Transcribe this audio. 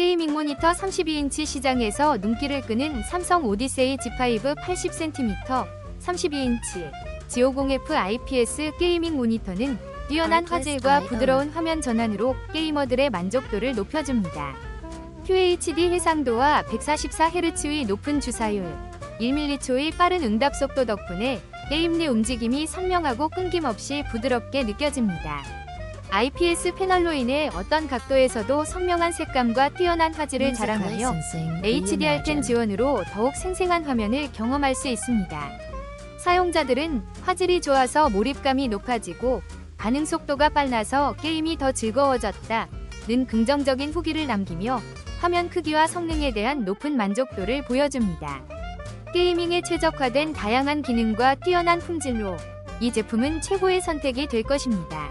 게이밍 모니터 32인치 시장에서 눈길을 끄는 삼성 오디세이 G5 80cm 32인치 G50F IPS 게이밍 모니터는 뛰어난 화질과. 부드러운 화면 전환으로 게이머들의 만족도를 높여줍니다. QHD 해상도와 144Hz의 높은 주사율, 1mH의 빠른 응답 속도 덕분에 게임 내 움직임이 선명하고 끊김없이 부드럽게 느껴집니다. IPS 패널로 인해 어떤 각도에서도 선명한 색감과 뛰어난 화질을 자랑하며 HDR10 지원으로 더욱 생생한 화면을 경험할 수 있습니다. 사용자들은 화질이 좋아서 몰입감이 높아지고 반응 속도가 빨라서 게임이 더 즐거워졌다 는 긍정적인 후기를 남기며 화면 크기와 성능에 대한 높은 만족도를 보여줍니다. 게이밍에 최적화된 다양한 기능과 뛰어난 품질로 이 제품은 최고의 선택이 될 것입니다.